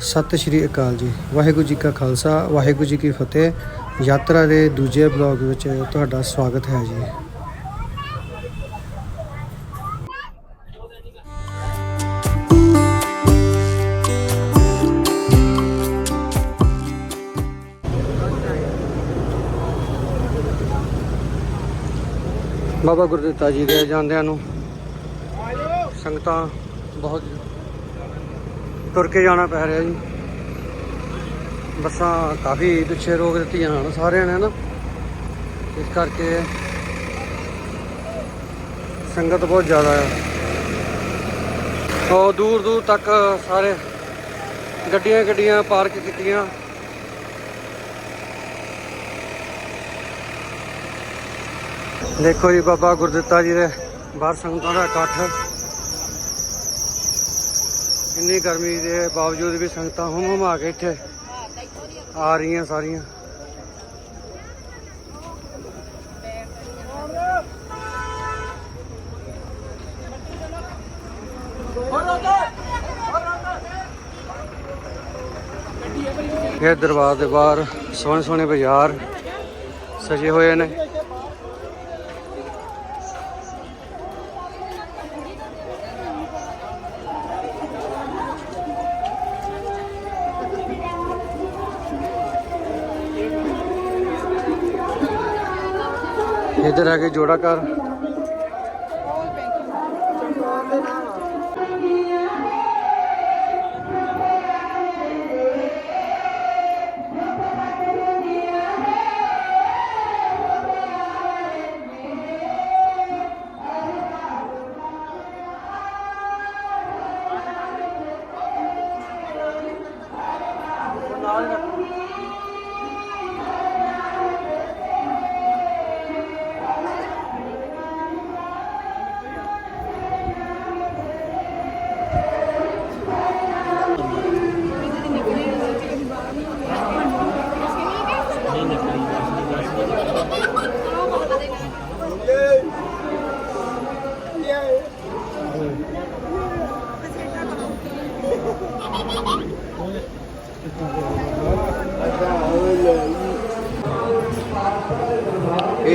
ਸਤਿ ਸ਼੍ਰੀ ਅਕਾਲ ਜੀ। ਵਾਹਿਗੁਰੂ ਜੀ ਕਾ ਖਾਲਸਾ, ਵਾਹਿਗੁਰੂ ਜੀ ਕੀ ਫਤਿਹ। ਯਾਤਰਾ ਦੇ ਦੂਜੇ ਬਲੌਗ ਵਿੱਚ ਤੁਹਾਡਾ ਸਵਾਗਤ ਹੈ ਜੀ। ਬਾਬਾ ਗੁਰਦਿੱਤਾ ਜੀ ਦੇ ਜਾਂਦਿਆਂ ਨੂੰ ਸੰਗਤਾਂ ਬਹੁਤ ਤੁਰ ਕੇ ਜਾਣਾ ਪੈ ਰਿਹਾ ਜੀ। ਬੱਸਾਂ ਕਾਫੀ ਪਿੱਛੇ ਰੋਕ ਦਿੱਤੀਆਂ ਹਨ ਸਾਰਿਆਂ ਨੇ ਨਾ ਇਸ ਕਰਕੇ ਸੰਗਤ ਬਹੁਤ ਜ਼ਿਆਦਾ ਆ। ਉਹ ਦੂਰ ਦੂਰ ਤੱਕ ਸਾਰੇ ਗੱਡੀਆਂ ਗੱਡੀਆਂ ਪਾਰਕ ਕੀਤੀਆਂ। ਦੇਖੋ ਜੀ ਬਾਬਾ ਗੁਰਦਿੱਤਾ ਜੀ ਦੇ ਬਾਹਰ ਸੰਗਤਾਂ ਦਾ ਇਕੱਠ। ਇੰਨੀ ਗਰਮੀ ਦੇ ਬਾਵਜੂਦ ਵੀ ਸੰਗਤਾਂ ਹੁਮ ਹੁਮ ਆ ਕੇ ਇੱਥੇ ਆ ਰਹੀਆਂ ਸਾਰੀਆਂ। ਇਹ ਦਰਬਾਰ ਦੇ ਬਾਹਰ ਸੋਹਣੇ ਸੋਹਣੇ ਬਾਜ਼ਾਰ ਸਜੇ ਹੋਏ ਨੇ। ਇਧਰ ਹੈਗੇ ਜੋੜਾ ਘਰ।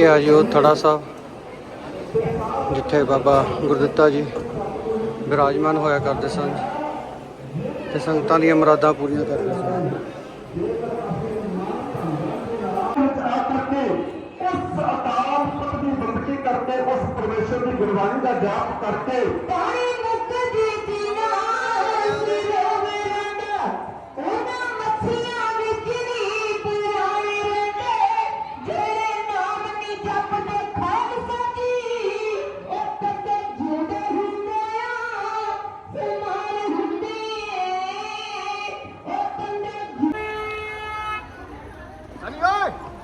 ਇਹ ਆ ਜੀ, ਉਹ ਥੜਾ ਸਾਹਿਬ ਜਿੱਥੇ ਬਾਬਾ ਗੁਰਦਿੱਤਾ ਜੀ ਵਿਰਾਜਮਾਨ ਹੋਇਆ ਕਰਦੇ ਸਨ। ਤੇ ਸੰਗਤਾਂ ਦੀਆਂ ਮੁਰਾਦਾਂ ਪੂਰੀਆਂ ਕਰਦੇ ਸਨ।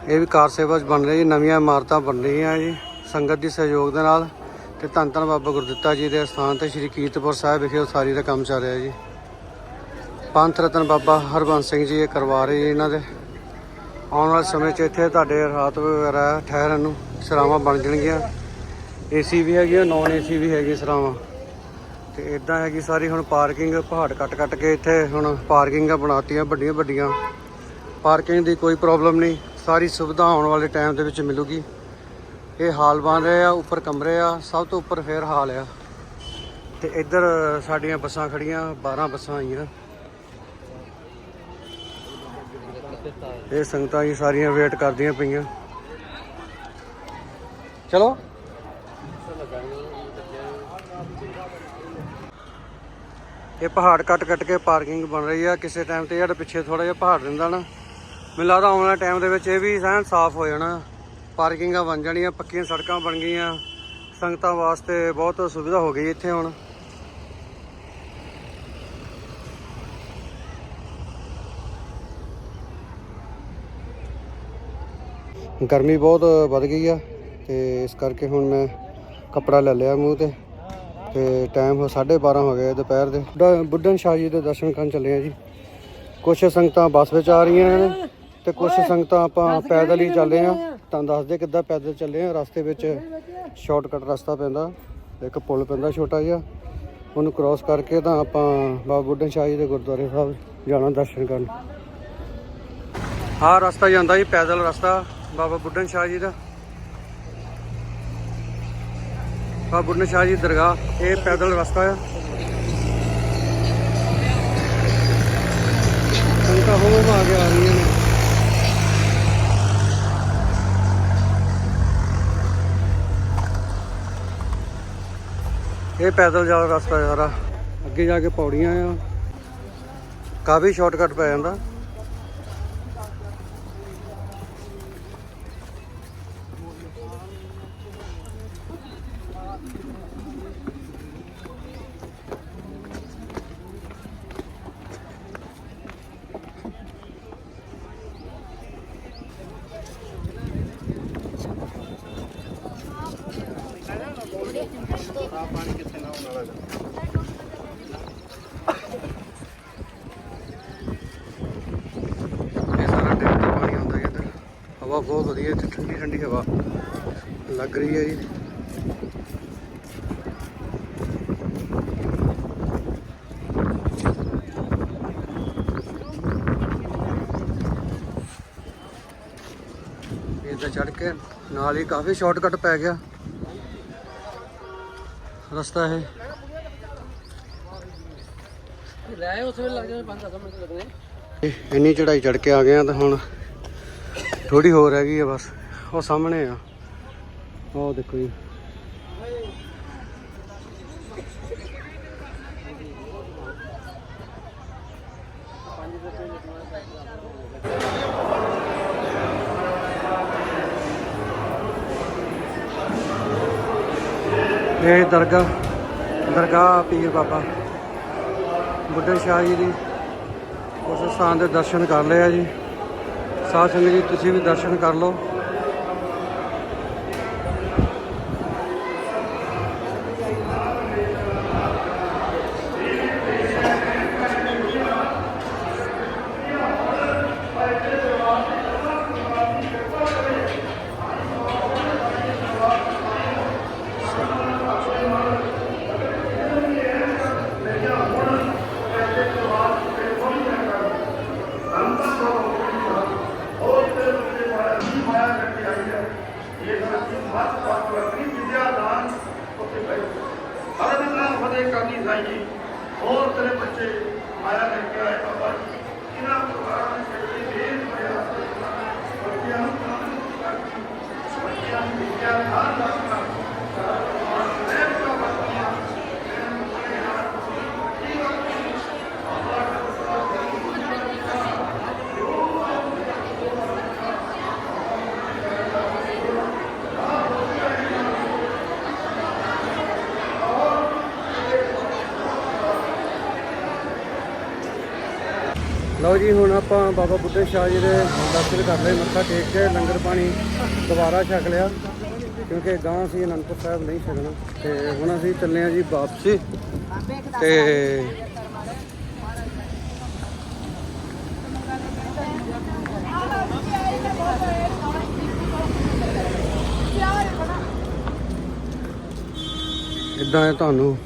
ਇਹ ਵੀ ਕਾਰ ਸੇਵਾ 'ਚ ਬਣ ਰਹੀ ਹੈ, ਨਵੀਆਂ ਇਮਾਰਤਾਂ ਬਣ ਰਹੀਆਂ ਜੀ। ਸੰਗਤ ਦੀ ਸਹਿਯੋਗ ਦੇ ਨਾਲ ਤੇ ਧੰਨ ਧੰਨ ਬਾਬਾ ਗੁਰਦਿੱਤਾ ਜੀ ਦੇ ਸਥਾਨ ਤੇ ਸ੍ਰੀ ਕੀਰਤਪੁਰ ਸਾਹਿਬ ਵਿਖੇ ਉਸਾਰੀ ਦਾ ਕੰਮ ਚੱਲ ਰਿਹਾ ਜੀ। ਪੰਥ ਰਤਨ ਬਾਬਾ ਹਰਬੰਸ ਸਿੰਘ ਜੀ ਇਹ ਕਰਵਾ ਰਹੇ ਜੀ ਇਹਨਾਂ ਦੇ। ਆਉਣ ਵਾਲੇ ਸਮੇਂ 'ਚ ਇੱਥੇ ਤੁਹਾਡੇ ਰਾਤ ਵਗੈਰਾ ਠਹਿਰਨ ਨੂੰ ਸਰਾਵਾਂ ਬਣ ਜਾਣਗੀਆਂ। ਏਸੀ ਵੀ ਹੈਗੀ ਨੌਨ ਏਸੀ ਵੀ ਹੈਗੀ ਸਰਾਵਾਂ। ਤੇ ਇਦਾਂ ਹੈਗੀ ਸਾਰੀ ਹੁਣ ਪਾਰਕਿੰਗ, ਪਹਾੜ ਕੱਟ ਕੱਟ ਕੇ ਇੱਥੇ ਹੁਣ ਪਾਰਕਿੰਗਾਂ ਬਣਾਤੀਆਂ ਵੱਡੀਆਂ ਵੱਡੀਆਂ। ਪਾਰਕਿੰਗ ਦੀ ਕੋਈ ਪ੍ਰੋਬਲਮ ਨਹੀਂ। ਸਾਰੀ ਸੁਵਿਧਾ ਆਉਣ ਵਾਲੇ ਟਾਈਮ ਦੇ ਵਿੱਚ ਮਿਲੂਗੀ। ਇਹ ਹਾਲ ਬਣ ਰਹੇ ਆ, ਉੱਪਰ ਕਮਰੇ ਆ, ਸਭ ਤੋਂ ਉੱਪਰ ਫੇਰ ਹਾਲ ਆ। ਤੇ ਇੱਧਰ ਸਾਡੀਆਂ ਬੱਸਾਂ ਖੜੀਆਂ 12 ਬੱਸਾਂ ਆਈਆਂ। ਇਹ ਸੰਗਤਾਂ ਜੀ ਸਾਰੀਆਂ ਵੇਟ ਕਰਦੀਆਂ ਪਈਆਂ। ਚਲੋ। ਇਹ ਪਹਾੜ ਕੱਟ ਕੱਟ ਕੇ ਪਾਰਕਿੰਗ ਬਣ ਰਹੀ ਆ। ਕਿਸੇ ਟਾਈਮ ਤੇ ਜਿਹੜਾ ਪਿੱਛੇ ਥੋੜਾ ਜਿਹਾ ਪਹਾੜ ਰਹਿੰਦਾ ਨਾ ਮੈਨੂੰ ਲੱਗਦਾ ਆਉਣ ਵਾਲੇ ਟਾਈਮ ਦੇ ਵਿੱਚ ਇਹ ਵੀ ਐਨ ਸਾਫ਼ ਹੋ ਜਾਣਾ। ਪਾਰਕਿੰਗਾਂ ਬਣ ਜਾਣੀਆਂ, ਪੱਕੀਆਂ ਸੜਕਾਂ ਬਣ ਗਈਆਂ। ਸੰਗਤਾਂ ਵਾਸਤੇ ਬਹੁਤ ਸੁਵਿਧਾ ਹੋ ਗਈ ਇੱਥੇ ਹੁਣ। ਗਰਮੀ ਬਹੁਤ ਵੱਧ ਗਈ ਆ ਤੇ ਇਸ ਕਰਕੇ ਹੁਣ ਮੈਂ ਕੱਪੜਾ ਲੈ ਲਿਆ ਮੂੰਹ ਤੇ। ਤੇ ਟਾਈਮ 12:30 ਹੋ ਗਏ ਦੁਪਹਿਰ ਦੇ। ਡ- ਬੁੱਢਨ ਸ਼ਾਹ ਜੀ ਦੇ ਦਰਸ਼ਨ ਕਰਨ ਚੱਲੇ ਆ ਜੀ। ਕੁਝ ਸੰਗਤਾਂ ਬੱਸ ਵਿੱਚ ਆ ਰਹੀਆਂ ਨੇ। ਤੇ ਕੁਝ ਸੰਗਤਾਂ ਆਪਾਂ ਪੈਦਲ ਹੀ ਚੱਲੇ ਆ। ਤਾਂ ਦੱਸਦੇ ਕਿੱਦਾਂ ਪੈਦਲ ਚੱਲੇ ਆ। ਰਸਤੇ ਵਿੱਚ ਸ਼ਾਰਟਕਟ ਰਸਤਾ ਪੈਂਦਾ। ਇੱਕ ਪੁਲ ਪੈਂਦਾ ਛੋਟਾ ਜਿਹਾ। ਉਹਨੂੰ ਕ੍ਰਾਸ ਕਰਕੇ ਤਾਂ ਆਪਾਂ ਬਾਬਾ ਬੁੱਢਨ ਸ਼ਾਹ ਜੀ ਦੇ ਗੁਰਦੁਆਰੇ ਸਾਹਿਬ ਜਾਣਾ ਦਰਸ਼ਨ ਕਰਨ। ਆਹ ਰਸਤਾ ਜਾਂਦਾ ਜੀ ਪੈਦਲ ਰਸਤਾ ਬਾਬਾ ਬੁੱਢਨ ਸ਼ਾਹ ਜੀ ਦਾ। ਬਾਬਾ ਬੁੱਢਨ ਸ਼ਾਹ ਜੀ ਦਰਗਾਹ ਇਹ ਪੈਦਲ ਰਸਤਾ ਆ। ਸੰਗਤਾਂ ਹੋ ਹੋ ਆ ਕੇ ਆ ਰਹੀਆਂ ਨੇ। ਇਹ ਪੈਦਲ ਜਾਣ ਰਸਤਾ ਸਾਰਾ ਅੱਗੇ ਜਾ ਕੇ ਪੌੜੀਆਂ ਆ। ਕਾਫੀ ਸ਼ਾਰਟਕਟ ਪੈ ਜਾਂਦਾ ਇਹ ਸਾਰਾ ਡੈਮ ਦਾ ਪਾਣੀ ਆਉਂਦਾ ਜੀ ਇੱਧਰ ਹਵਾ ਬਹੁਤ ਵਧੀਆ ਇੱਥੇ ਠੰਡੀ ਠੰਡੀ ਹਵਾ ਲੱਗ ਰਹੀ ਹੈ ਜੀ। ਇੱਧਰ ਚੜ ਕੇ ਨਾਲ ਹੀ ਕਾਫੀ ਸ਼ਾਰਟਕਟ ਪੈ ਗਿਆ। ਰਸਤਾ ਹੈ ਲੈ ਉਸ ਵੇਲੇ ਲੱਗ ਜਾਣੇ 5-10 ਮਿੰਟ ਇਹ ਇੰਨੀ ਚੜਾਈ ਚੜ ਕੇ ਆ ਗਏ ਆ ਤਾਂ ਹੁਣ ਥੋੜੀ ਹੋਰ ਹੈਗੀ ਆ ਬਸ, ਉਹ ਸਾਹਮਣੇ ਆ। ਉਹ ਦੇਖੋ ਜੀ। ਇਹ ਦਰਗਾਹ ਦਰਗਾਹ ਪੀਰ ਬਾਬਾ ਬੁੱਢੇ ਸ਼ਾਹ ਜੀ ਦੀ। ਉਸ ਸਥਾਨ ਦੇ ਦਰਸ਼ਨ ਕਰ ਲਏ ਆ ਜੀ। ਸਾਧ ਸੰਗਤ ਜੀ ਤੁਸੀਂ ਵੀ ਦਰਸ਼ਨ ਕਰ ਲਓ ਹਰ ਨਾਮ ਫਤਿਹ ਕਰਨੀ ਚਾਹੀਏ ਹੋਰ ਤੇਰੇ ਬੱਚੇ ਆਇਆ ਲੈ ਕੇ ਆਏ ਬਾਬਾ ਜੀ ਇਹਨਾਂ ਪਰਿਵਾਰਾਂ ਨੇ ਸੱਚੀ ਦੇਰ ਹੋਇਆ ਬੱਚਿਆਂ ਨੂੰ ਕਾਨੂੰਨ ਕਰਕੇ ਬੱਚਿਆਂ ਨੂੰ ਵਿਦਿਆ ਦਾਨ ਰੱਖਣਾ ਲਓ ਜੀ, ਹੁਣ ਆਪਾਂ ਬਾਬਾ ਬੁੱਢੇ ਸ਼ਾਹ ਜੀ ਦੇ ਦਰਸ਼ਨ ਕਰ ਲਏ, ਮੱਥਾ ਟੇਕ ਕੇ ਲੰਗਰ ਪਾਣੀ, ਦੁਬਾਰਾ ਛਕ ਲਿਆ। ਕਿਉਂਕਿ ਗਾਂ ਅਸੀਂ ਅਨੰਦਪੁਰ ਸਾਹਿਬ ਨਹੀਂ ਛਕਣਾ। ਤੇ ਹੁਣ ਅਸੀਂ ਚੱਲੇ ਆ ਜੀ ਵਾਪਸੀ। ਤੇ ਇਦਾਂ ਹੈ ਤੁਹਾਨੂੰ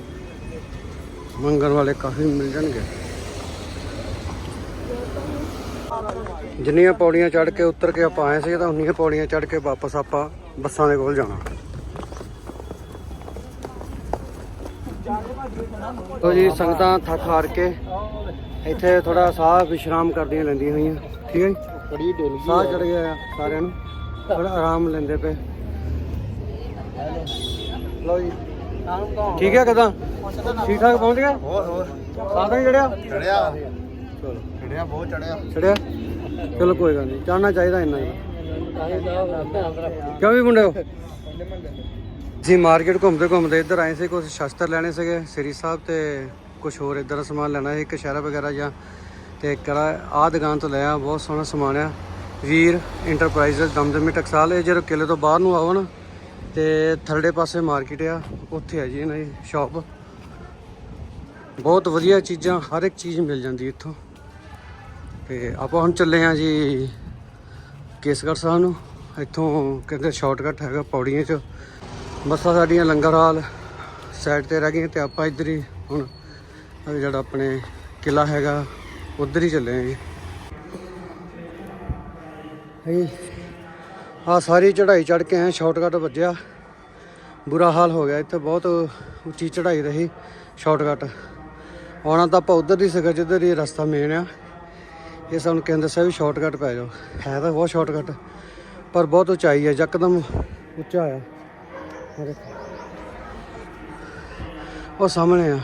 ਮੰਗਣ ਵਾਲੇ ਕਾਫੀ ਮਿਲ ਜਾਣਗੇ। ਜਿੰਨੀਆਂ ਪੌੜੀਆਂ ਚੜ੍ਹ ਕੇ ਉਤਰ ਕੇ ਆਪਾਂ ਆਏ ਸੀ, ਤਾਂ ਉਨੀਆਂ ਪੌੜੀਆਂ ਚੜ੍ਹ ਕੇ ਵਾਪਸ ਆਪਾਂ ਬੱਸਾਂ ਦੇ ਕੋਲ ਜਾਣਾ। ਤੋ ਜੀ ਸੰਗਤਾਂ ਥੱਕ ਹਾਰ ਕੇ ਇੱਥੇ ਥੋੜਾ ਸਾਹ ਵਿਸ਼ਰਾਮ ਕਰਦੀਆਂ ਲੈਂਦੀਆਂ ਹੋਈਆਂ। ਠੀਕ ਹੈ ਜੀ? ਬੜੀ ਡੁੱਲ ਸਾਹ ਚੜ ਗਿਆ ਆ ਸਾਰਿਆਂ ਨੂੰ। ਥੋੜਾ ਆਰਾਮ ਲੈਂਦੇ ਪਏ। ਲਓ ਜੀ। ਠੀਕ ਹੈ ਕਦਾਂ? ਠੀਕ ਠਾਕ ਪਹੁੰਚ ਗਿਆ? ਹੋਰ ਹੋਰ। ਸਾਹ ਤਾਂ ਨੀ ਚੜਿਆ ਚੜਿਆ ਚਲੋ। ਚੜਿਆ ਬਹੁਤ ਚੜਿਆ ਚੜਿਆ ਚਲੋ ਕੋਈ ਗੱਲ ਨਹੀਂ। ਚੜਨਾ ਚਾਹੀਦਾ ਇੰਨਾ ਹੀ। ਕਿਉਂ ਵੀ ਮੁੰਡਿਓ ਜੀ, ਮਾਰਕੀਟ ਘੁੰਮਦੇ ਘੁੰਮਦੇ ਇੱਧਰ ਆਏ ਸੀ ਕੁਝ ਸ਼ਸਤਰ ਲੈਣੇ ਸੀਗੇ, ਸ੍ਰੀ ਸਾਹਿਬ ਤੇ ਕੁਝ ਹੋਰ ਇੱਧਰ ਦਾ ਸਮਾਨ ਲੈਣਾ ਸੀ, ਇੱਕ ਸ਼ਹਿਰਾ ਵਗੈਰਾ ਜਾਂ ਤੇ ਕਰਾ ਆਹ ਦੁਕਾਨ ਤੋਂ ਲਿਆ ਬਹੁਤ ਸੋਹਣਾ ਸਮਾਨ ਆ। ਵੀਰ ਇੰਟਰਪ੍ਰਾਈਜ਼ਸ ਦਮਦਮੀ ਟਕਸਾਲ, ਇਹ ਜਦੋਂ ਕਿਲੇ ਤੋਂ ਬਾਹਰ ਨੂੰ ਆਵੋ ਨਾ, ਤੇ ਥਰਡੇ ਪਾਸੇ ਮਾਰਕੀਟ ਆ, ਉੱਥੇ ਆ ਜੀ ਇਹਨਾਂ ਦੀ ਸ਼ਾਪ ਬਹੁਤ ਵਧੀਆ ਚੀਜ਼ਾਂ, ਹਰ ਇੱਕ ਚੀਜ਼ ਮਿਲ ਜਾਂਦੀ ਇੱਥੋਂ। ਤੇ ਆਪਾਂ ਹੁਣ ਚੱਲੇ ਆ ਜੀ ਕੇਸਗੜ੍ਹ ਸਾਹਿਬ ਨੂੰ, ਇੱਥੋਂ ਕਹਿੰਦੇ ਸ਼ਾਰਟਕਟ ਹੈਗਾ ਪੌੜੀਆਂ 'ਚ। ਬੱਸਾਂ ਸਾਡੀਆਂ ਲੰਗਰ ਹਾਲ ਸਾਈਡ ਤੇ ਰਹਿ ਗਈਆਂ ਤੇ ਆਪਾਂ ਇੱਧਰ ਹੀ ਹੁਣ ਜਿਹੜਾ ਆਪਣੇ ਕਿਲਾ ਹੈਗਾ, ਉਧਰ ਹੀ ਚੱਲੇ ਆ ਜੀ। ਹਈ ਆ ਸਾਰੀ ਚੜ੍ਹਾਈ ਚੜ੍ਹ ਕੇ ਆਏ ਸ਼ਾਰਟਕਟ ਵੱਜਿਆ। ਬੁਰਾ ਹਾਲ ਹੋ ਗਿਆ, ਇੱਥੇ ਬਹੁਤ ਉੱਚੀ ਚੜ੍ਹਾਈ ਰਹੀ ਸ਼ਾਰਟਕਟ ਆਉਣਾ ਤਾਂ ਆਪਾਂ ਉਧਰ ਦੀ ਸੀਗਾ, ਜਿੱਧਰ ਇਹ ਰਸਤਾ ਮੇਨ ਆ। ਇਹ ਸਾਨੂੰ ਕਹਿੰਦੇ ਦੱਸਿਆ ਵੀ ਸ਼ਾਰਟਕਟ ਪੈ ਜਾਓ। ਹੈ ਤਾਂ ਬਹੁਤ ਸ਼ਾਰਟਕਟ ਪਰ ਬਹੁਤ ਉਚਾਈ ਹੈ ਯਕਦਮ ਉੱਚਾ ਆ। ਉਹ ਸਾਹਮਣੇ ਆ।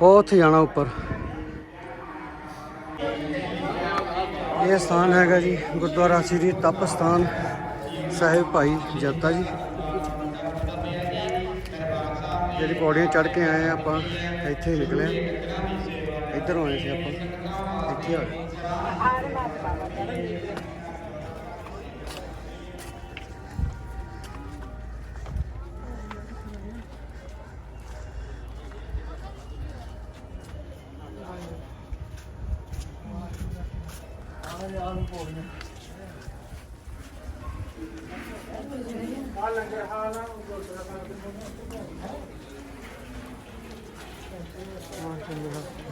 ਉਹ ਉੱਥੇ ਜਾਣਾ ਉੱਪਰ। ਇਹ ਸਥਾਨ ਹੈਗਾ ਜੀ ਗੁਰਦੁਆਰਾ ਸ੍ਰੀ ਤਪ ਸਥਾਨ ਸਾਹਿਬ ਭਾਈ ਜੱਤਾ ਜੀ। ਜਿਹੜੀ ਪੌੜੀਆਂ ਚੜ੍ਹ ਕੇ ਆਏ ਆ ਆਪਾਂ। ਇੱਥੇ ਹੀ ਨਿਕਲੇ ਇੱਧਰੋਂ ਆਏ ਸੀ ਆਪਾਂ। ਇੱਥੇ ਆ ਗਏ।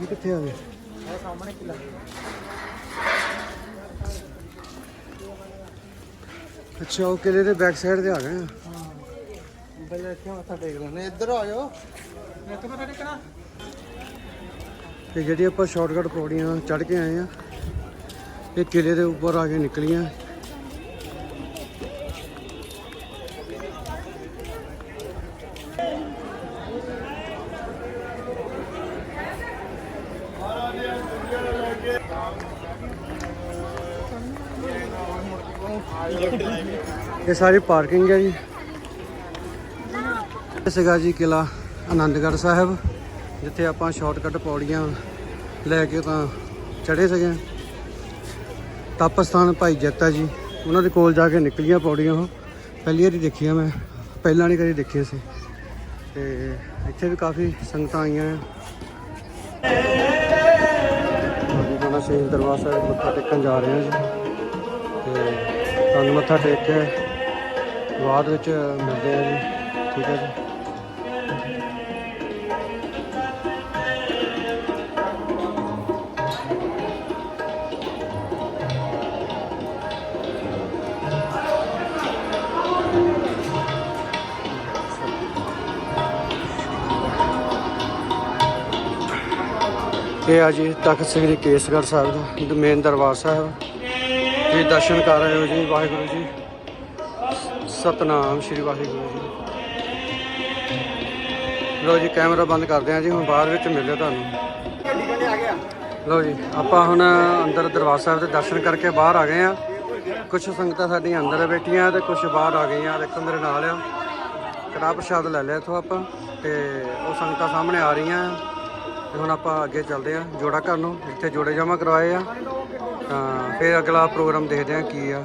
ਇਹ ਕਿੱਥੇ ਆ ਗਏ? ਸਾਹਮਣੇ ਕਿਲਾ। ਅੱਛਾ ਉਹ ਕਿਲੇ ਦੇ ਬੈਕ ਸਾਈਡ ਤੇ ਆ ਗਏ ਆ। ਬਈ ਇੱਥੇ ਮੱਥਾ ਟੇਕ ਲੈਣੇ ਇੱਧਰ ਆ ਜਾਓ। ਇੱਥੇ ਮੱਥਾ ਟੇਕਣਾ? ਤੇ ਜਿਹੜੀ ਆਪਾਂ ਸ਼ਾਰਟਕਟ ਪੌੜੀਆਂ ਚੜ੍ਹ ਕੇ ਆਏ ਆ ਇਹ ਕਿਲੇ ਦੇ ਉੱਪਰ ਆ ਕੇ ਨਿਕਲੀਆਂ। ਇਹ ਸਾਰੀ ਪਾਰਕਿੰਗ ਹੈ ਜੀ। ਇਹ ਸੀਗਾ ਜੀ ਕਿਲਾ ਆਨੰਦਗੜ੍ਹ ਸਾਹਿਬ, ਜਿੱਥੇ ਆਪਾਂ ਸ਼ਾਰਟਕਟ ਪੌੜੀਆਂ ਲੈ ਕੇ ਤਾਂ ਚੜ੍ਹੇ ਸੀਗੇ। ਤਪਸਥਾਨ ਭਾਈ ਜੱਤਾ ਜੀ, ਉਹਨਾਂ ਦੇ ਕੋਲ ਜਾ ਕੇ ਨਿਕਲੀਆਂ ਪੌੜੀਆਂ ਉਹ। ਪਹਿਲੀ ਵਾਰੀ ਦੇਖੀਆਂ ਮੈਂ, ਪਹਿਲਾਂ ਨਹੀਂ ਕਦੀ ਦੇਖੀਆਂ ਸੀ। ਤੇ ਇੱਥੇ ਵੀ ਕਾਫੀ ਸੰਗਤਾਂ ਆਈਆਂ ਆ। ਉਹਨਾਂ ਸਿੰਘ ਦਰਬਾਰ ਸਾਹਿਬ ਮੱਥਾ ਟੇਕਣ ਜਾ ਰਹੇ ਹਾਂ ਜੀ। ਤੇ ਤੁਹਾਨੂੰ ਮੱਥਾ ਟੇਕ ਕੇ ਬਾਅਦ ਵਿੱਚ ਮਿਲਦੇ ਆ ਜੀ, ਠੀਕ ਹੈ ਜੀ। ਇਹ ਆ ਜੀ ਤਖਤ ਸ੍ਰੀ ਕੇਸਗੜ੍ਹ ਸਾਹਿਬ ਦਾ, ਮੇਨ ਦਰਬਾਰ ਸਾਹਿਬ। ਜੀ ਦਰਸ਼ਨ ਕਰ ਰਹੇ ਹੋ ਜੀ, ਵਾਹਿਗੁਰੂ ਜੀ। ਸਤਨਾਮ ਸ੍ਰੀ ਵਾਹਿਗੁਰੂ ਜੀ। ਲੋ ਜੀ, ਕੈਮਰਾ ਬੰਦ ਕਰਦੇ ਆ ਜੀ, ਹੁਣ ਬਾਹਰ ਵਿੱਚ ਮਿਲਿਓ ਤੁਹਾਨੂੰ। ਲੋ ਜੀ, ਆਪਾਂ ਹੁਣ ਅੰਦਰ ਦਰਬਾਰ ਸਾਹਿਬ ਦੇ ਦਰਸ਼ਨ ਕਰਕੇ ਬਾਹਰ ਆ ਗਏ ਆ ਕੁਝ ਸੰਗਤਾਂ ਸਾਡੀਆਂ ਅੰਦਰ ਬੈਠੀਆਂ ਤੇ ਕੁਝ ਬਾਹਰ ਆ ਗਈਆਂ। ਦੇਖੋ, ਮੇਰੇ ਨਾਲ ਆ। ਕੜਾ ਪ੍ਰਸ਼ਾਦ ਲੈ ਲਿਆ ਇੱਥੋਂ ਆਪਾਂ ਤੇ ਉਹ ਸੰਗਤਾਂ ਸਾਹਮਣੇ ਆ ਰਹੀਆਂ। ਤੇ ਹੁਣ ਆਪਾਂ ਅੱਗੇ ਚੱਲਦੇ ਆ ਜੋੜਾ ਘਰ ਨੂੰ। ਜਿੱਥੇ ਜੋੜੇ ਜਮਾ ਕਰਵਾਏ ਆ। ਤਾਂ ਫਿਰ ਅਗਲਾ ਪ੍ਰੋਗਰਾਮ ਦੇਖਦੇ ਆ ਕੀ ਆ।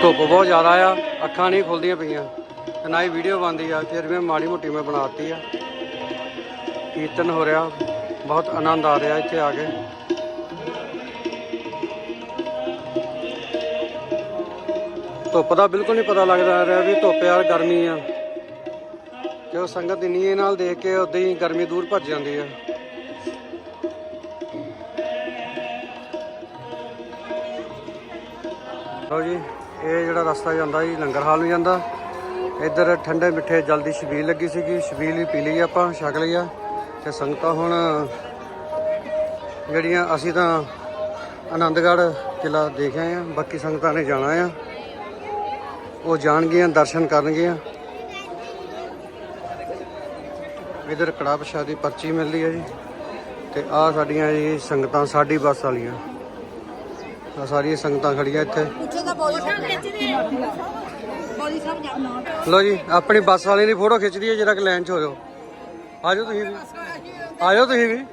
ਧੁੱਪ ਬਹੁਤ ਜ਼ਿਆਦਾ ਆ, ਅੱਖਾਂ ਨਹੀਂ ਖੁੱਲਦੀਆਂ ਪਈਆਂ। ਤੇ ਨਾ ਹੀ ਵੀਡੀਓ ਬਣਦੀ ਆ ਫਿਰ ਵੀ ਮਾੜੀ ਮੋਟੀ ਮੈਂ ਬਣਾਤੀ ਆ। ਕੀਰਤਨ ਹੋ ਰਿਹਾ, ਬਹੁਤ ਆਨੰਦ ਆ ਰਿਹਾ ਇੱਥੇ ਆ ਕੇ। ਧੁੱਪ ਦਾ ਬਿਲਕੁਲ ਨਹੀਂ ਪਤਾ ਲੱਗਦਾ ਰਿਹਾ ਵੀ ਧੁੱਪ ਯਾਰ ਗਰਮੀ ਆ। ਜੋ ਸੰਗਤ ਇੰਨੀ ਨਾਲ ਦੇਖ ਕੇ ਉਦਾਂ ਹੀ ਗਰਮੀ ਦੂਰ ਭੱਜ ਜਾਂਦੀ ਆ। ਲਓ ਜੀ, ਇਹ ਜਿਹੜਾ ਰਸਤਾ ਜਾਂਦਾ ਜੀ, ਲੰਗਰ ਹਾਲ ਨੂੰ ਜਾਂਦਾ। ਇੱਧਰ ਠੰਡੇ ਮਿੱਠੇ ਜਲਦੀ ਛਬੀਲ ਲੱਗੀ ਸੀਗੀ, ਛਬੀਲ ਵੀ ਪੀ ਲਈ ਆਪਾਂ, ਛਕ ਲਈ ਆ। ਤੇ ਸੰਗਤਾਂ ਹੁਣ ਜਿਹੜੀਆਂ ਅਸੀਂ ਤਾਂ ਆਨੰਦਗੜ੍ਹ ਕਿਲਾ ਦੇਖ ਆਏ ਆ ਬਾਕੀ ਸੰਗਤਾਂ ਨੇ ਜਾਣਾ ਆ। ਉਹ ਜਾਣਗੀਆਂ ਦਰਸ਼ਨ ਕਰਨਗੀਆਂ। ਇਧਰ ਕੜਾ ਪ੍ਰਸ਼ਾਦ ਦੀ ਪਰਚੀ ਮਿਲਦੀ ਹੈ ਜੀ। ਤੇ ਆ ਸਾਡੀਆਂ ਜੀ ਸੰਗਤਾਂ ਸਾਡੀ ਬੱਸ ਵਾਲੀਆਂ। ਆ ਸਾਰੀਆਂ ਸੰਗਤਾਂ ਖੜੀਆਂ ਇੱਥੇ। ਲੋ ਜੀ ਆਪਣੀ ਬੱਸ ਵਾਲੇ ਦੀ ਫੋਟੋ ਖਿੱਚਦੀ ਹੈ ਜਰਾ ਕਿ ਲਾਈਨ 'ਚ ਹੋ ਜਾਓ। ਆ ਜਾਓ ਤੁਸੀਂ। ਵੀ ਆ ਜਾਓ ਤੁਸੀਂ ਵੀ।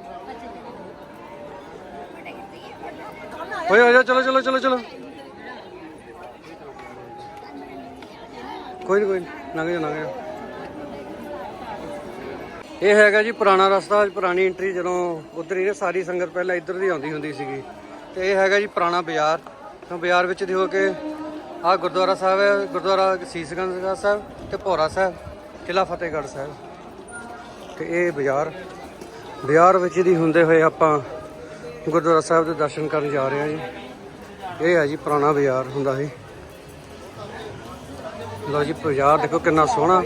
ਓਏ ਆ ਜਾ ਚਲੋ ਚਲੋ ਚਲੋ ਚਲੋ। ਕੋਈ ਨਹੀਂ ਕੋਈ ਨੀ, ਲੰਘ ਜਾ ਲੰਘ ਜਾ ਇਹ ਹੈਗਾ ਜੀ ਪੁਰਾਣਾ ਰਸਤਾ ਪੁਰਾਣੀ ਐਂਟਰੀ ਜਦੋਂ ਉਧਰ ਹੀ ਸਾਰੀ ਸੰਗਤ ਪਹਿਲਾਂ ਇੱਧਰ ਦੀ ਆਉਂਦੀ ਹੁੰਦੀ ਸੀਗੀ। ਤੇ ਇਹ ਹੈਗਾ ਜੀ ਪੁਰਾਣਾ ਬਾਜ਼ਾਰ। ਤਾਂ ਬਾਜ਼ਾਰ ਵਿੱਚ ਦੇਖੋ ਕਿ ਆਹ ਗੁਰਦੁਆਰਾ ਸਾਹਿਬ ਹੈ ਗੁਰਦੁਆਰਾ ਸੀਸਗੰਜ ਸਾਹਿਬ ਤੇ ਭੋਰਾ ਸਾਹਿਬ ਕਿਲ੍ਹਾ ਫਤਿਹਗੜ੍ਹ ਸਾਹਿਬ। ਤੇ ਇਹ ਬਾਜ਼ਾਰ ਬਾਜ਼ਾਰ ਵਿੱਚ ਦੀ ਹੁੰਦੇ ਹੋਏ ਆਪਾਂ ਗੁਰਦੁਆਰਾ ਸਾਹਿਬ ਦੇ ਦਰਸ਼ਨ ਕਰਨ ਜਾ ਰਹੇ ਹਾਂ ਜੀ। ਇਹ ਹੈ ਜੀ ਪੁਰਾਣਾ ਬਾਜ਼ਾਰ ਹੁੰਦਾ ਸੀ ਲੋ ਜੀ, ਬਾਜ਼ਾਰ ਦੇਖੋ ਕਿੰਨਾ ਸੋਹਣਾ।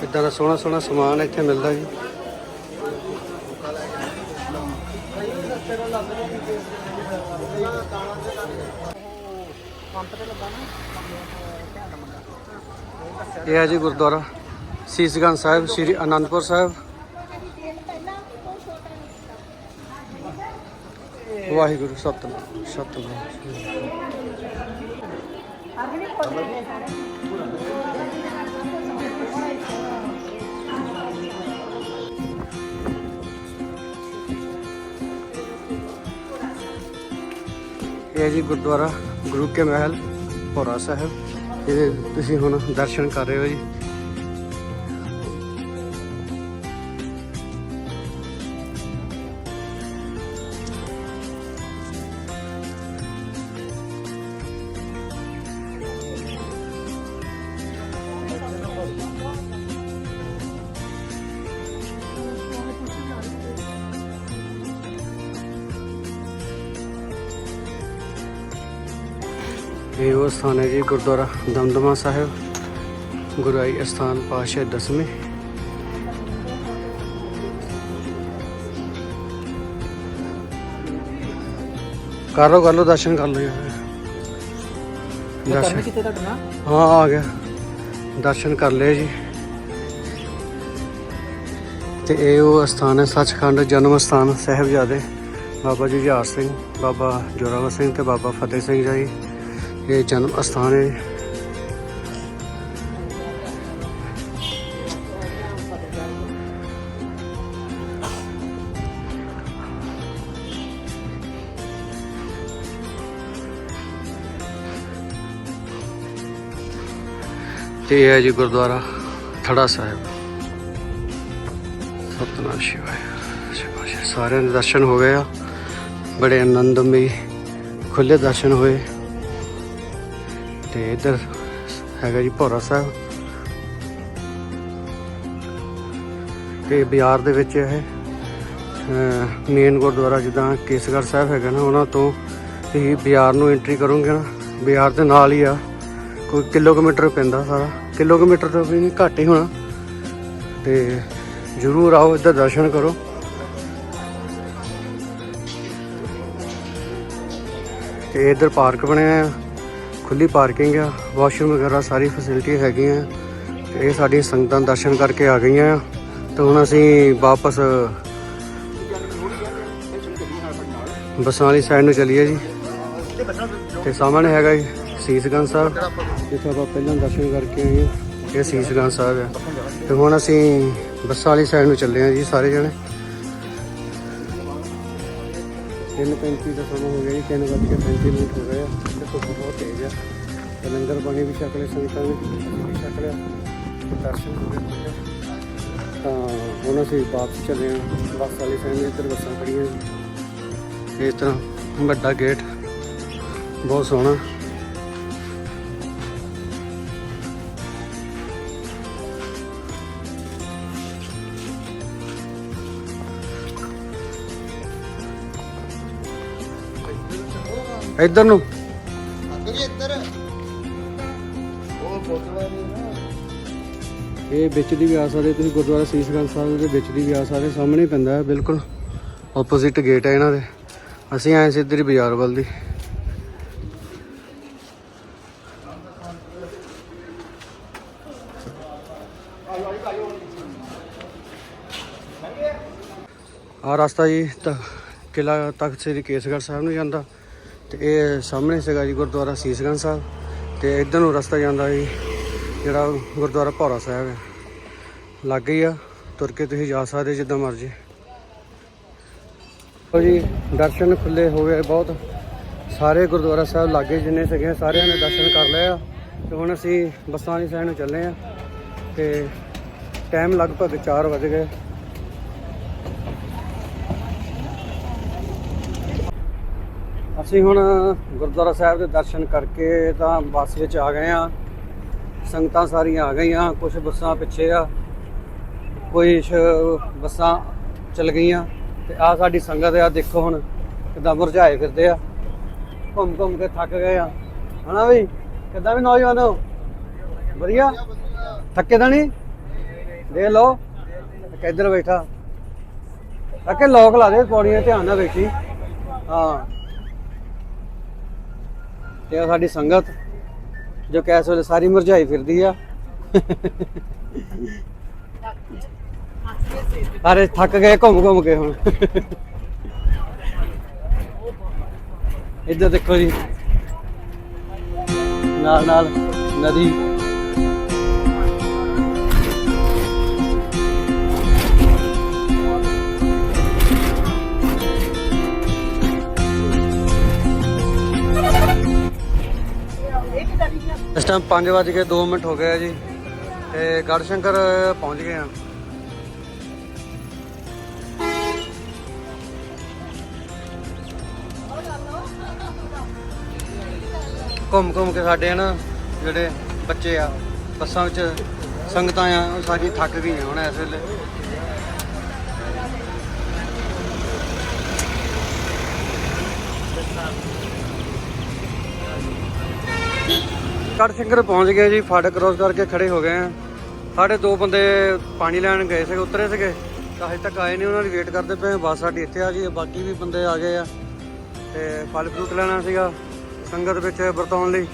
ਕਿੱਦਾਂ ਦਾ ਸੋਹਣਾ ਸੋਹਣਾ ਸਮਾਨ ਇੱਥੇ ਮਿਲਦਾ ਜੀ। ਇਹ ਹੈ ਜੀ ਗੁਰਦੁਆਰਾ ਸੀਸਗੰਜ ਸਾਹਿਬ, ਸ੍ਰੀ ਅਨੰਦਪੁਰ ਸਾਹਿਬ। ਵਾਹਿਗੁਰੂ, ਸਤਿਨਾਮ ਸਤਿਨਾਮ। ਇਹ ਹੈ ਜੀ ਗੁਰਦੁਆਰਾ ਗੁਰੂ ਕੇ ਮਹਿਲ, ਭੋਰਾ ਸਾਹਿਬ। ਇਹਦੇ ਤੁਸੀਂ ਹੁਣ ਦਰਸ਼ਨ ਕਰ ਰਹੇ ਹੋ ਜੀ। ਸਥਾਨ ਹੈ ਜੀ ਗੁਰਦੁਆਰਾ ਦਮਦਮਾ ਸਾਹਿਬ ਗੁਰਾਈ ਅਸਥਾਨ ਪਾਸ਼ਾ ਦਸਵੇਂ। ਕਰ ਲਓ ਕਰ ਲਓ ਦਰਸ਼ਨ ਕਰ ਲਓ ਯਾਰ ਦਰਸ਼ਨ। ਕਿਤੇ ਨਾ? ਹਾਂ ਆ ਗਿਆ। ਦਰਸ਼ਨ ਕਰ ਲਏ ਜੀ। ਤੇ ਇਹ ਉਹ ਸਥਾਨ ਹੈ ਸੱਚਖੰਡ ਜਨਮ ਸਥਾਨ ਸਾਹਿਬਜ਼ਾਦੇ ਬਾਬਾ ਜੁਝਾਰ ਸਿੰਘ ਬਾਬਾ ਜੋਰਾਵਰ ਸਿੰਘ ਤੇ ਬਾਬਾ ਫਤਿਹ ਸਿੰਘ ਜੀ। ਇਹ ਜਨਮ ਸਥਾਨ ਹੈ ਤੇ ਇਹ ਹੈ ਜੀ ਗੁਰਦੁਆਰਾ ਥੜਾ ਸਾਹਿਬ ਸਤਨਾਮ ਸ਼ਿਵਾਏ ਸ਼ਿਵਾ ਸ਼ਿਵ ਸਾਰਿਆਂ ਦੇ ਦਰਸ਼ਨ ਹੋ ਗਏ ਆ ਬੜੇ ਤੇ ਇੱਧਰ ਹੈਗਾ ਜੀ ਭੋਰਾ ਸਾਹਿਬ। ਤੇ ਬਾਜ਼ਾਰ ਦੇ ਵਿੱਚ ਇਹ ਮੇਨ ਗੁਰਦੁਆਰਾ ਜਿੱਦਾਂ ਕੇਸਗੜ੍ਹ ਸਾਹਿਬ ਹੈਗਾ ਨਾ, ਉਹਨਾਂ ਤੋਂ ਤੁਸੀਂ ਬਾਜ਼ਾਰ ਨੂੰ ਐਂਟਰੀ ਕਰੋਗੇ ਨਾ, ਬਾਜ਼ਾਰ ਦੇ ਨਾਲ ਹੀ ਆ। ਕੋਈ ਕਿਲੋਮੀਟਰ ਪੈਂਦਾ ਸਾਰਾ। ਕਿਲੋਮੀਟਰ ਤੋਂ ਵੀ ਨਹੀਂ, ਘੱਟ ਹੀ ਹੋਣਾ। ਤੇ ਜਰੂਰ ਆਓ, ਇੱਧਰ ਦਰਸ਼ਨ ਕਰੋ। ਤੇ ਇੱਧਰ ਪਾਰਕ ਬਣਿਆ ਆ। ਖੁੱਲੀ ਪਾਰਕਿੰਗ ਆ, ਵਾਸ਼ਰੂਮ ਵਗੈਰਾ ਸਾਰੀ ਫੈਸਿਲਿਟੀ ਹੈਗੀਆਂ ਇਹ ਸਾਡੀਆਂ ਸੰਗਤਾਂ ਦਰਸ਼ਨ ਕਰਕੇ ਆ ਗਈਆਂ। ਆ ਤੇ ਹੁਣ ਅਸੀਂ ਵਾਪਸ ਬੱਸਾਂ ਵਾਲੀ ਸਾਈਡ ਨੂੰ ਚੱਲੀਏ ਜੀ। ਤੇ ਸਾਹਮਣੇ ਹੈਗਾ ਜੀ ਸੀਸਗੰਜ ਸਾਹਿਬ, ਜਿੱਥੇ ਆਪਾਂ ਪਹਿਲਾਂ ਦਰਸ਼ਨ ਕਰਕੇ ਆਏ ਹਾਂ। ਇਹ ਸੀਸਗੰਜ ਸਾਹਿਬ ਆ। ਤੇ ਹੁਣ ਅਸੀਂ ਬੱਸਾਂ ਵਾਲੀ ਸਾਈਡ ਨੂੰ ਚੱਲੇ ਹਾਂ ਜੀ ਸਾਰੇ ਜਣੇ। 3:35 ਦਾ ਸਮਾਂ ਹੋ ਗਿਆ ਜੀ 3:35 ਮਿੰਟ ਹੋ ਗਏ ਆ। ਤੇ ਧੁੱਪ ਬਹੁਤ ਤੇਜ਼ ਆ। ਤੇ ਲੰਗਰ ਪਾਣੀ ਵੀ ਛਕ ਲਿਆ ਸੰਗਤਾਂ ਨੇ ਵੀ ਛਕ ਲਿਆ। ਦਰਸ਼ਨ ਹੋ ਗਏ। ਤਾਂ ਹੁਣ ਅਸੀਂ ਵਾਪਸ ਚੱਲੇ ਹਾਂ। ਬੱਸ ਵਾਲੀ ਸਾਈਡ ਇੱਧਰ ਬੱਸਾਂ ਖੜੀਆਂ ਇਸ ਤਰ੍ਹਾਂ ਵੱਡਾ ਗੇਟ ਬਹੁਤ ਸੋਹਣਾ। ਇੱਧਰ ਨੂੰ। ਅੱਗੇ ਇੱਧਰ। ਉਹ ਗੁਰਦੁਆਰੇ ਨਾ। ਇਹ ਵਿੱਚ ਦੀ ਵੀ ਆ ਸਕਦੇ ਤੁਸੀਂ ਗੁਰਦੁਆਰਾ ਸੀਸਗੰਜ ਸਾਹਿਬ ਦੇ ਵਿੱਚ ਦੀ ਵੀ ਆ ਸਕਦੇ ਸਾਹਮਣੇ ਹੀ ਪੈਂਦਾ ਹੈ ਬਿਲਕੁਲ। ਆਪੋਜ਼ਿਟ ਗੇਟ ਹੈ ਇਹਨਾਂ ਦੇ। ਅਸੀਂ ਆਏ ਸੀ ਇੱਧਰ ਹੀ ਬਾਜ਼ਾਰ ਵੱਲ ਦੀ। ਆ ਰਸਤਾ ਜੀ ਤ- ਕਿਲ੍ਹਾ ਤਖਤ ਸ੍ਰੀ ਕੇਸਗੜ੍ਹ ਸਾਹਿਬ ਨੂੰ ਜਾਂਦਾ। ਤੇ ਇਹ ਸਾਹਮਣੇ ਸੀਗਾ ਜੀ ਗੁਰਦੁਆਰਾ ਸੀਸਗੰਜ ਸਾਹਿਬ ਤੇ ਇੱਧਰ ਨੂੰ ਰਸਤਾ ਜਾਂਦਾ ਜੀ, ਜਿਹੜਾ ਗੁਰਦੁਆਰਾ ਭੌਰਾ ਸਾਹਿਬ ਹੈ। ਲੱਗ ਹੀ ਆ, ਤੁਰ ਕੇ ਤੁਸੀਂ ਜਾ ਸਕਦੇ ਜਿੱਦਾਂ ਮਰਜ਼ੀ। ਲਓ ਜੀ, ਦਰਸ਼ਨ ਖੁੱਲੇ ਹੋ ਗਏ ਬਹੁਤ। ਸਾਰੇ ਗੁਰਦੁਆਰਾ ਸਾਹਿਬ ਲਾਗੇ ਜਿੰਨੇ ਸੀਗੇ, ਸਾਰਿਆਂ ਨੇ ਦਰਸ਼ਨ ਕਰ ਲਏ ਆ। ਤੇ ਹੁਣ ਅਸੀਂ ਬੱਸਾਂ ਵਾਲੀ ਸਾਈਡ ਨੂੰ ਚੱਲੇ ਆ। ਤੇ ਟਾਈਮ ਲਗਭਗ 4 ਵਜ ਗਏ। ਅਸੀਂ ਹੁਣ ਗੁਰਦੁਆਰਾ ਸਾਹਿਬ ਦੇ ਦਰਸ਼ਨ ਕਰਕੇ ਤਾਂ ਬੱਸ ਵਿੱਚ ਆ ਗਏ ਆ ਸੰਗਤਾਂ ਸਾਰੀਆਂ ਆ ਗਈਆਂ ਕੁਝ ਬੱਸਾਂ ਪਿੱਛੇ ਆ। ਕੋਈ ਬੱਸਾਂ ਚਲ ਗਈਆਂ ਤੇ ਆ ਸਾਡੀ ਸੰਗਤ ਆ, ਦੇਖੋ ਹੁਣ ਕਿਦਾਂ ਮੁਰਝਾਏ ਫਿਰਦੇ ਆ। ਘੁੰਮ ਘੁੰਮ ਕੇ ਥੱਕ ਗਏ ਆ। ਹਨਾ ਵੀ ਕਿਦਾਂ ਵੀ ਨੌਜਵਾਨੋ ਵਧੀਆ? ਥੱਕੇ ਤਾਂ ਨਹੀਂ? ਦੇ ਲਓ। ਕਿੱਧਰ ਬੈਠਾ। ਅੱਕੇ ਲੋਕ ਲਾ ਦੇ, ਪੌੜੀਆਂ ਧਿਆਨ ਨਾਲ ਬੈਠੀ। ਹਾਂ। ਤੇ ਆਹ ਸਾਡੀ ਸੰਗਤ, ਜੋ ਕਿ ਇਸ ਵੇਲੇ ਸਾਰੀ ਮੁਰਝਾਈ ਫਿਰਦੀ ਆ। ਸਾਰੇ ਥੱਕ ਗਏ, ਘੁੰਮ ਘੁੰਮ ਕੇ ਹੁਣ। ਇੱਧਰ ਦੇਖੋ ਜੀ। ਨਾਲ ਨਾਲ ਨਦੀ। ਇਸ ਟਾਈਮ 5 ਵਜ ਕੇ 2 ਮਿੰਟ ਹੋ ਗਏ ਆ ਜੀ, ਤੇ ਗੜ ਸ਼ੰਕਰ ਪਹੁੰਚ ਗਏ ਆ। ਘੁੰਮ ਘੁੰਮ ਕੇ ਸਾਡੇ ਨਾ ਜਿਹੜੇ ਬੱਚੇ ਆ, ਬੱਸਾਂ ਵਿੱਚ ਸੰਗਤਾਂ ਆ, ਉਹ ਸਾਰੀ ਥੱਕ ਗਈਆਂ ਹੁਣ ਇਸ ਵੇਲੇ। ਗੜ ਸ਼ੰਕਰ ਪਹੁੰਚ ਗਏ ਜੀ, ਫਾਟਕ ਕ੍ਰੋਸ ਕਰਕੇ ਖੜੇ ਹੋ ਗਏ ਆ। ਸਾਡੇ ਦੋ ਬੰਦੇ ਪਾਣੀ ਲੈਣ ਗਏ ਸੀਗੇ, ਉਤਰੇ ਸੀਗੇ। ਤਾਂ ਹਜੇ ਤੱਕ ਆਏ ਨਹੀਂ ਉਹਨਾਂ ਦੀ ਵੇਟ ਕਰਦੇ ਪਏ ਆ। ਬੱਸ ਸਾਡੀ ਇੱਥੇ ਆ ਗਈ ਹੈ ਬਾਕੀ ਵੀ ਬੰਦੇ ਆ ਗਏ ਆ। ਤੇ ਫਲ ਫਰੂਟ ਲੈਣਾ ਸੀਗਾ, ਸੰਗਤ ਵਿੱਚ ਵਰਤਾਉਣ ਲਈ।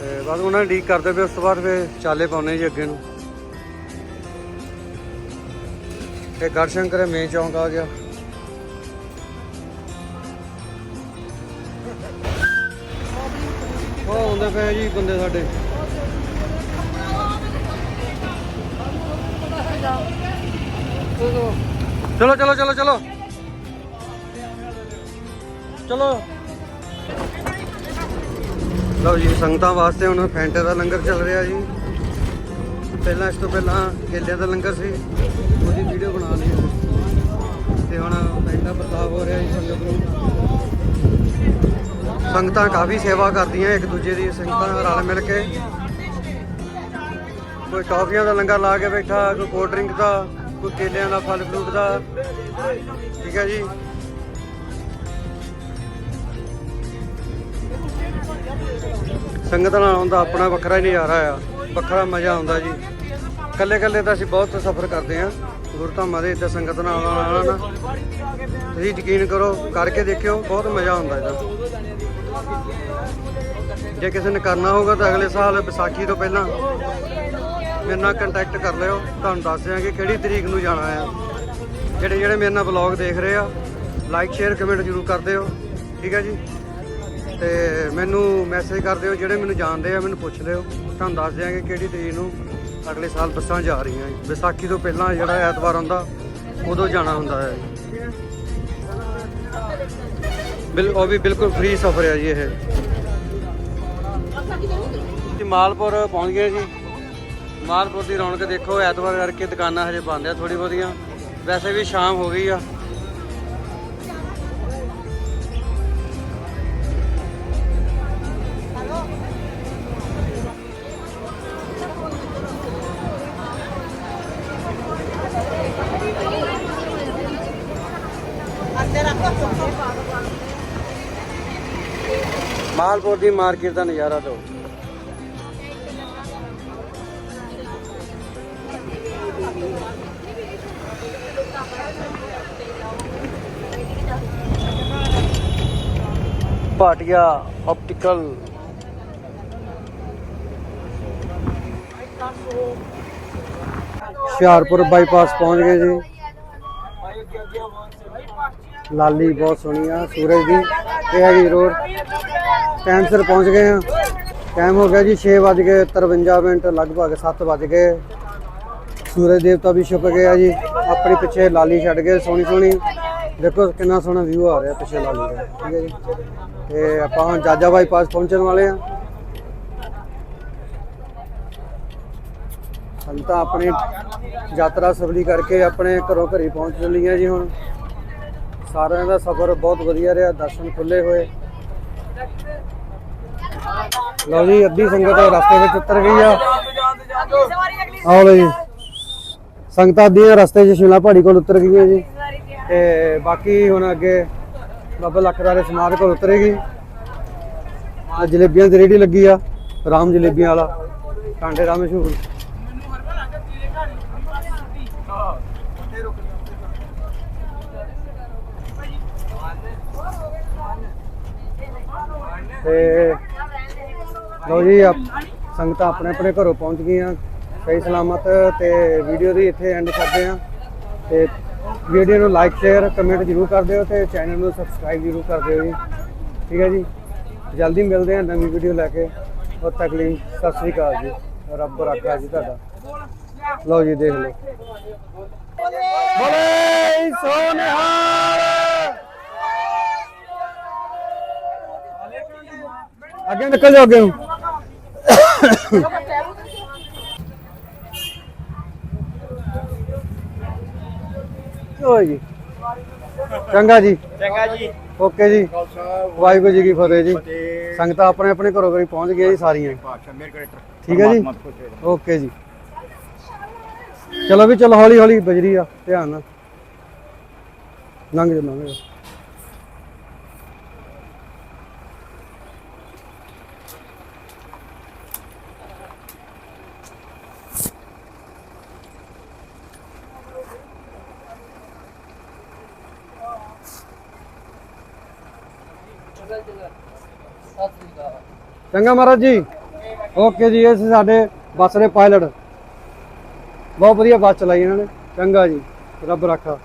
ਤੇ ਬਸ ਉਹਨਾਂ ਨੇ ਡੀਕ ਕਰਦੇ ਪਏ, ਉਸ ਤੋਂ ਬਾਅਦ ਫਿਰ ਚਾਲੇ ਪਾਉਣੇ ਜੀ ਅੱਗੇ ਨੂੰ। ਤੇ ਗੜ ਸ਼ੰਕਰ ਮੇਨ ਚੌਂਕ ਆ ਗਿਆ। ਆਉਂਦੇ ਪਏ ਜੀ, ਬੰਦੇ ਸਾਡੇ। ਚਲੋ ਚਲੋ ਚਲੋ ਚਲੋ। ਚਲੋ। ਲਓ ਜੀ, ਸੰਗਤਾਂ ਵਾਸਤੇ ਹੁਣ ਫੈਂਟੇ ਦਾ ਲੰਗਰ ਚੱਲ ਰਿਹਾ ਜੀ। ਪਹਿਲਾਂ ਇਸ ਤੋਂ ਪਹਿਲਾਂ ਕੇਲਿਆਂ ਦਾ ਲੰਗਰ ਸੀ। ਉਹਦੀ ਵੀਡੀਓ ਬਣਾ ਲਈ। ਤੇ ਹੁਣ ਫੈਂਟਾ ਪ੍ਰਤਾਪ ਹੋ ਰਿਹਾ ਜੀ ਸੰਗਤ ਨੂੰ। ਸੰਗਤਾਂ ਕਾਫੀ ਸੇਵਾ ਕਰਦੀਆਂ ਇੱਕ ਦੂਜੇ ਦੀ, ਸੰਗਤਾਂ ਰਲ ਮਿਲ ਕੇ। ਕੋਈ ਟੌਫੀਆਂ ਦਾ ਲੰਗਰ ਲਾ ਕੇ ਬੈਠਾ, ਕੋਈ ਕੋਲਡ ਡਰਿੰਕ ਦਾ, ਕੋਈ ਕੇਲਿਆਂ ਦਾ, ਫਲ ਫਰੂਟ ਦਾ। ਠੀਕ ਹੈ ਜੀ। ਸੰਗਤ ਨਾਲ ਆਉਂਦਾ ਆਪਣਾ ਵੱਖਰਾ ਹੀ ਨਜ਼ਾਰਾ ਆ। ਵੱਖਰਾ ਮਜ਼ਾ ਆਉਂਦਾ ਜੀ। ਕੱਲੇ ਕੱਲੇ ਤਾਂ ਅਸੀਂ ਬਹੁਤ ਸਫ਼ਰ ਕਰਦੇ ਆ ਗੁਰਧਾਮਾਂ ਦੇ ਇੱਦਾਂ ਸੰਗਤ ਨਾਲ ਆਉਣਾ ਨਾ। ਤੁਸੀਂ ਯਕੀਨ ਕਰੋ, ਕਰਕੇ ਦੇਖਿਓ, ਬਹੁਤ ਮਜ਼ਾ ਆਉਂਦਾ ਇਹਦਾ। ਜੇ ਕਿਸੇ ਨੇ ਕਰਨਾ ਹੋਊਗਾ ਤਾਂ ਅਗਲੇ ਸਾਲ ਵਿਸਾਖੀ ਤੋਂ ਪਹਿਲਾਂ ਮੇਰੇ ਨਾਲ ਕੰਟੈਕਟ ਕਰ ਲਿਓ। ਤੁਹਾਨੂੰ ਦੱਸ ਦਿਆਂਗੇ ਕਿਹੜੀ ਤਰੀਕ ਨੂੰ ਜਾਣਾ ਆ। ਜਿਹੜੇ ਜਿਹੜੇ ਮੇਰੇ ਨਾਲ ਵਲੌਗ ਦੇਖ ਰਹੇ ਆ ਲਾਈਕ ਸ਼ੇਅਰ ਕਮੈਂਟ ਜ਼ਰੂਰ ਕਰ ਦਿਓ। ਠੀਕ ਹੈ ਜੀ? ਤੇ ਮੈਨੂੰ ਮੈਸੇਜ ਕਰ ਦਿਓ, ਜਿਹੜੇ ਮੈਨੂੰ ਜਾਣਦੇ ਆ, ਮੈਨੂੰ ਪੁੱਛ ਲਿਓ। ਤੁਹਾਨੂੰ ਦੱਸ ਦਿਆਂਗੇ ਕਿਹੜੀ ਤਰੀਕ ਨੂੰ ਅਗਲੇ ਸਾਲ ਬੱਸਾਂ ਜਾ ਰਹੀਆਂ ਜੀ ਵਿਸਾਖੀ ਤੋਂ ਪਹਿਲਾਂ ਜਿਹੜਾ ਐਤਵਾਰ ਹੁੰਦਾ ਉਦੋਂ ਜਾਣਾ ਹੁੰਦਾ ਹੈ। ਬਿਲ ਉਹ ਵੀ ਬਿਲਕੁਲ ਫ੍ਰੀ ਸਫ਼ਰ ਹੈ ਜੀ ਇਹ। ਜੀ ਮਾਲਪੁਰ ਪਹੁੰਚ ਗਏ ਜੀ। ਮਾਲਪੁਰ ਦੀ ਰੌਣਕ ਦੇਖੋ, ਐਤਵਾਰ ਕਰਕੇ ਦੁਕਾਨਾਂ ਹਜੇ ਬੰਦ ਆ ਥੋੜੀ ਬਹੁਤੀਆਂ। ਵੈਸੇ ਵੀ ਸ਼ਾਮ ਹੋ ਗਈ ਆ। ਮਾਲਪੁਰ ਦੀ ਮਾਰਕੀਟ ਦਾ ਨਜ਼ਾਰਾ ਦਿਓ। ਭਾਟੀਆ ਆਪਟੀਕਲ ਹੁਸ਼ਿਆਰਪੁਰ ਬਾਈਪਾਸ ਪਹੁੰਚ ਗਏ ਜੀ। ਲਾਲੀ ਬਹੁਤ ਸੋਹਣੀ ਆ, ਸੂਰਜ ਦੀ, ਇਹ ਹੈਗੀ ਰੋਡ ਟਾਈਮ ਸਿਰ ਪਹੁੰਚ ਗਏ ਹਾਂ। ਟਾਈਮ ਹੋ ਗਿਆ ਜੀ 6 ਵੱਜ ਕੇ 53 ਮਿੰਟ, ਲਗਭਗ 7 ਵੱਜ ਗਏ। ਸੂਰਜ ਦੇਵਤਾ ਵੀ ਛੁਪ ਗਿਆ ਜੀ। ਆਪਣੇ ਪਿੱਛੇ ਲਾਲੀ ਛੱਡ ਗਏ ਸੋਹਣੀ ਸੋਹਣੀ। ਦੇਖੋ ਕਿੰਨਾ ਸੋਹਣਾ ਵਿਊ ਆ ਰਿਹਾ ਪਿੱਛੇ ਲਾਲੀ ਦਾ। ਠੀਕ ਹੈ ਜੀ। ਤੇ ਆਪਾਂ ਹੁਣ ਜਾਜਾ ਬਾਈਪਾਸ ਪਹੁੰਚਣ ਵਾਲੇ ਆ ਸੰਤਾਂ ਆਪਣੀ ਯਾਤਰਾ ਸਫਲੀ ਕਰਕੇ ਆਪਣੇ ਘਰੋਂ ਘਰੀ ਪਹੁੰਚ ਚੱਲੀਆਂ ਜੀ ਹੁਣ। ਸਾਰਿਆਂ ਦਾ ਸਫ਼ਰ ਬਹੁਤ ਵਧੀਆ ਰਿਹਾ, ਦਰਸ਼ਨ ਖੁੱਲੇ ਹੋਏ। ਲਓ ਜੀ, ਅੱਧੀ ਸੰਗਤ ਰਸਤੇ ਵਿੱਚ ਉਤਰ ਗਈ ਆ। ਆਓ ਲਓ ਜੀ। ਸੰਗਤਾਂ ਅੱਧੀਆਂ ਰਸਤੇ 'ਚ ਸ਼ਿਮਲਾ ਪਹਾੜੀ ਕੋਲ ਉਤਰ ਗਈਆਂ ਜੀ। ਤੇ ਬਾਕੀ ਹੁਣ ਅੱਗੇ ਬਾਬਾ ਲੱਖਦਾਰੇ ਦੇ ਸਮਾਧ ਕੋਲ ਉਤਰੇਗੀ। ਆ ਜਲੇਬੀਆਂ ਦੀ ਰੇੜੀ ਲੱਗੀ ਆ, ਰਾਮ ਜਲੇਬੀਆਂ ਵਾਲਾ ਕਾਂਡੇ ਦਾ ਮਸ਼ਹੂਰ। ਤੇ ਲਓ ਜੀ, ਆਪ- ਸੰਗਤਾਂ ਆਪਣੇ ਆਪਣੇ ਘਰੋਂ ਪਹੁੰਚ ਗਈਆਂ। ਸਹੀ ਸਲਾਮਤ ਤੇ ਵੀਡੀਓ ਦੀ ਇੱਥੇ ਐਂਡ ਕਰਦੇ ਆ ਤੇ ਵੀਡੀਓ ਨੂੰ ਲਾਈਕ ਸ਼ੇਅਰ ਕਮੈਂਟ ਜ਼ਰੂਰ ਕਰ ਦਿਓ ਤੇ ਚੈਨਲ ਨੂੰ ਸਬਸਕ੍ਰਾਈਬ ਜ਼ਰੂਰ ਕਰ ਦਿਓ ਜੀ। ਠੀਕ ਹੈ ਜੀ? ਜਲਦੀ ਮਿਲਦੇ ਆ ਨਵੀਂ ਵੀਡੀਓ ਲੈ ਕੇ। ਉਦ ਤੱਕ ਲਈ ਸਤਿ ਸ੍ਰੀ ਅਕਾਲ ਜੀ। ਰੱਬ ਰੱਖਾ ਜੀ ਤੁਹਾਡਾ। ਲਓ ਜੀ, ਦੇਖ ਲਓ। ਬੋਲੇ ਸੋਨਿਹਾਲ! ਅੱਗੇ ਨਿਕਲ ਜਾਓ, ਅੱਗੇ ਜੀ। ਚੰਗਾ ਜੀ। ਚੰਗਾ ਜੀ। ਓਕੇ ਜੀ। ਵਾਹਿਗੁਰੂ ਜੀ ਕੀ ਫਤਿਹ ਜੀ। ਸੰਗਤਾਂ ਆਪਣੇ ਆਪਣੇ ਘਰੋਂ ਘਰੀ ਪਹੁੰਚ ਗਈਆਂ ਜੀ ਸਾਰੀਆਂ। ਠੀਕ ਹੈ ਜੀ। ਓਕੇ ਜੀ। ਚਲੋ ਵੀ ਚਲੋ ਹੌਲੀ ਹੌਲੀ ਬਜਰੀ ਆ ਧਿਆਨ ਨਾਲ। ਲੰਘ ਜਾ ਲੰਘ ਜਾ। ਚੰਗਾ ਮਹਾਰਾਜ ਜੀ। ਓਕੇ ਜੀ ਇਹ ਸੀ ਸਾਡੇ ਬੱਸ ਦੇ ਪਾਇਲਟ ਬਹੁਤ ਵਧੀਆ ਬੱਸ ਚਲਾਈ ਇਹਨਾਂ ਨੇ। ਚੰਗਾ ਜੀ। ਰੱਬ ਰੱਖਾ।